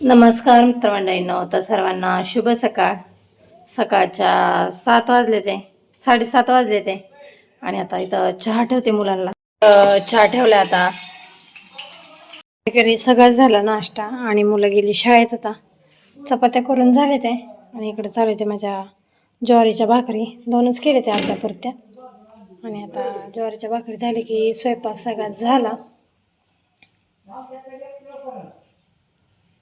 नमस्कार मित्रमंडळींनो तर सर्वांना शुभ सकाळ. सकाळच्या सात वाजले ते साडेसात वाजले ते. आणि आता इथं चहा ठेवते मुलांना. चहा ठेवला आता. वगैरे सगळं झालं नाश्ता आणि मुलं गेली शाळेत आता. चपात्या करून झाले ते आणि इकडे चालू ते माझ्या ज्वारीच्या भाकरी. दोनच केले ते अर्ध्या पुरत्या. आणि आता ज्वारीच्या भाकरी झाली की स्वयंपाक सगळ्यात झाला.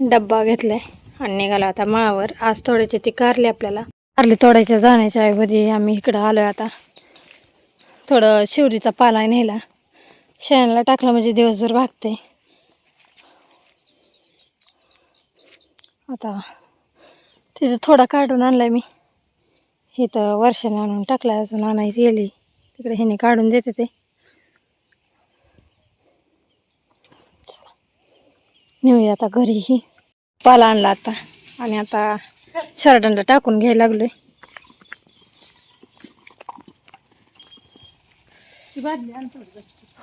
डब्बा घेतलाय आणि निघाला आता माळावर. आज थोड्याचे ती कारली आपल्याला. कारली तोडायच्या जाण्याच्या ऐवजी आम्ही इकडं आलोय आता. थोडं शिवरीचा पाला नेला शेणाला टाकलं म्हणजे दिवसभर भागते आता तिथं थोडा काढून आणलाय मी. हे तर वर्षाने आणून टाकलाय अजून आणायची गेली. तिकडे ह्याने काढून देते ते. नेऊया आता घरीही. पाला आणला आता. आणि आता शर्टांना टाकून घ्यायला लागलोय.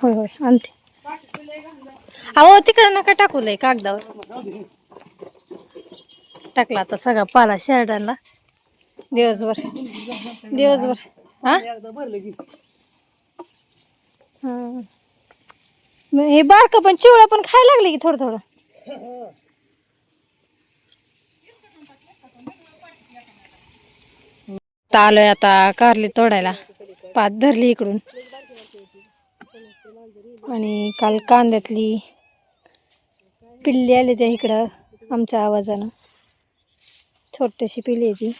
होय होय आणते. अहो तिकडं नका टाकू लय कागदावर. टाकला आता सगळा पाला शर्टांना दिवसभर. दिवसभर. हा? हे बारकं पण चिवळा पण खायला लागले की थोडं थोडं. आता आलोय आता कारली तोडायला. पात धरली इकडून. आणि काल कांद्यातली पिल्ली आली त्या इकडं आमच्या आवाजानं. छोटीशी पिल्ली आहे ती.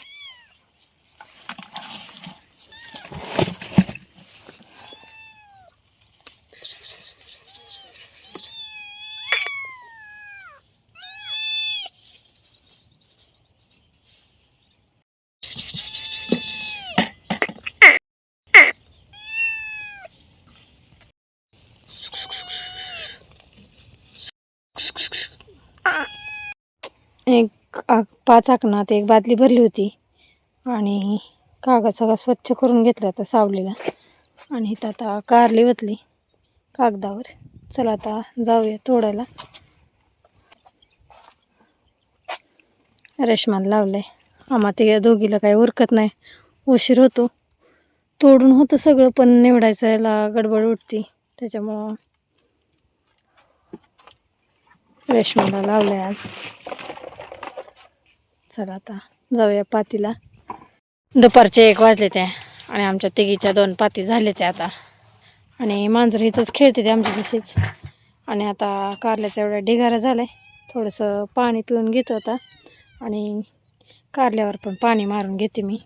एक पाच आकणात एक बादली भरली होती. आणि कागद सगळा स्वच्छ करून घेतला होता सावलीला. आणि इथं आता कारली वतली कागदावर. चला आता जाऊया तोडायला. लावलं लावलंय. आम्हा ते दोघीला काही उरकत नाही. उशीर होतो. तोडून होतं सगळं पण निवडायचं याला गडबड उठती. त्याच्यामुळं रेशमाला लावलंय आज. चला आता जाऊया पातीला. दुपारचे एक वाजले ते आणि आमच्या तिघीच्या दोन पाती झाले ते आता. आणि मांजर इथंच खेळते ते आमच्या दिवशीच आणि आता कारल्याचा एवढा ढिगारा झालाय. थोडंसं पाणी पिऊन घेतो आता. आणि कारल्यावर पण पाणी मारून घेते मी.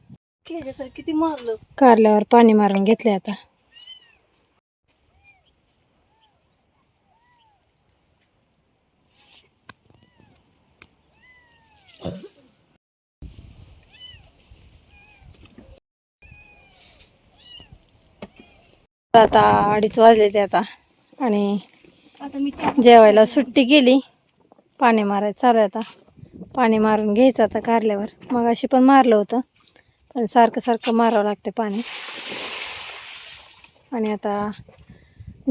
किती मारलं? कारल्यावर पाणी मारून घेतले आता. आता अडीच वाजले ते आता. आणि जेवायला सुट्टी केली. पाणी मारायचं चालू आता. पाणी मारून घ्यायचं आता कारल्यावर. मग अशी पण मारलं होतं. पण सारखं सारखं मारावं लागते पाणी. आणि आता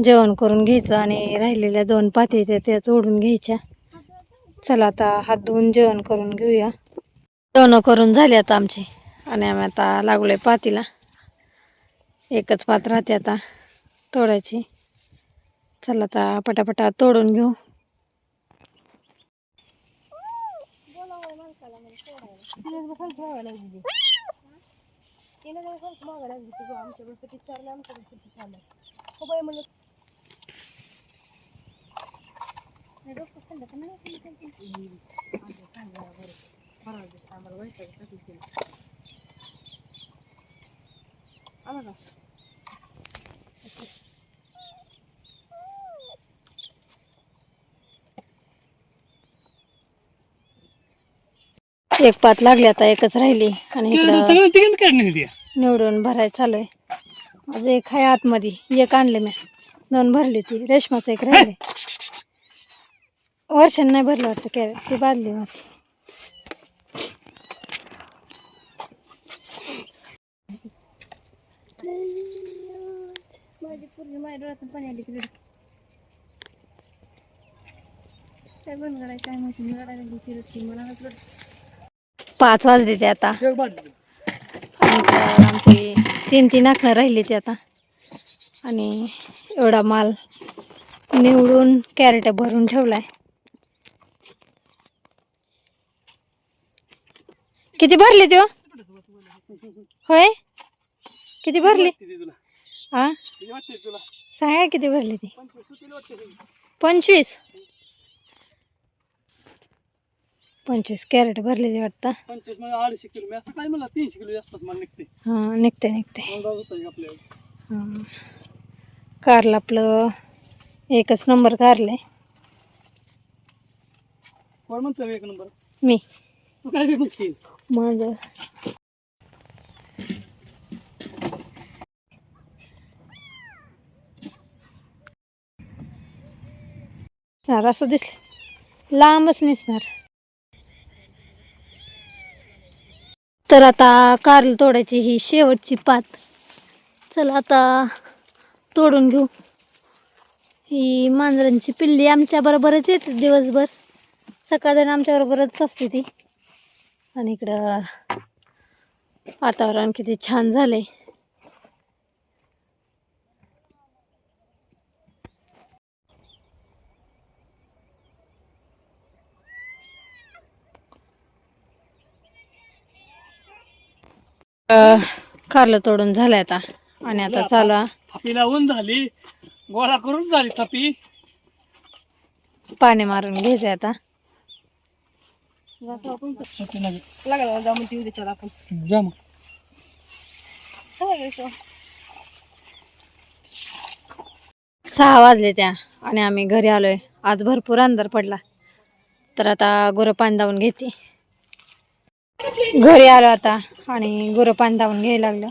जेवण करून घ्यायचं आणि राहिलेल्या दोन पाती त्या त्या तोडून घ्यायच्या. चला आता हात धुवून जेवण करून घेऊया. जेवण करून झाले आता आमचे. आणि आम्ही आता लागलोय पातीला. एकच पात राहते आता तोडायची. चला आता पटापटा तोडून घेऊ. जवळ खाली ठेवावं लागली तिला जवळ खाली मागावं लागली तुझं आमच्या गणपतीत चाललं आमच्या गणपतीत चाललं हो बाई म्हणलं डोकं खाल्लं का? नाही खाल्लं बरं आम्हाला व्हायचं एक पात लागली आता एकच राहिली. आणि इकडं सगळं तिकडे काढणे ती निवडून भरायचं चालू आहे. माझं एक आहे आतमध्ये एक आणले मी. दोन भरली ती रेशमाचं एक राहिले वर्षान नाही भरलं वाटतं कॅरेट ती बादली होती. माझी पूर्ण माझ्या डोळ्यातून पाणी आली तिकडे काय बंद करायचं काय माहिती मला पाच वाजले ते आता. आमची तीन तीन आखणं राहिली ती आता. आणि एवढा माल निवडून कॅरेट भरून ठेवलाय. किती भरली त्यो? होय? किती भरली? ती हा सांगा किती भरली ती? पंचवीस. ती. पंचवीस कॅरेट भरले वाटतं. पंचवीस म्हणजे अडीचशे किलो. मी असं काय म्हणलं तीनशे किलो आसपास मला निघते हां निघते निघते अंदाज होता एक आपल्याला? हां. कारलं आपलं एकच नंबर कारलं कोण म्हणतो एक नंबर? मी. तू काय बी म्हणशील? माझं. चार असं दिसलं. लांबच निसणार. तर आता कारल तोडायची ही शेवटची पात. चला आता तोडून घेऊ. ही मांजरांची पिल्ली आमच्या बरोबरच येते दिवसभर. सकाळ आमच्या बरोबरच असते ती. आणि इकडं वातावरण किती छान झालंय. आहे कारलं तोडून झालंय आता. आणि आता चालू थापी लावून झाली. गोळा करून झाली थापी. पाणी मारून घ्यायचंय आता. लागला आपण. जा मग. सहा वाजले त्या आणि आम्ही घरी आलोय. आज भरपूर अंधार पडला. तर आता गुरं पाणी दावून घेते. घरी आलो आता. आणि गुरं पाणी धावून घ्यायला लागलं.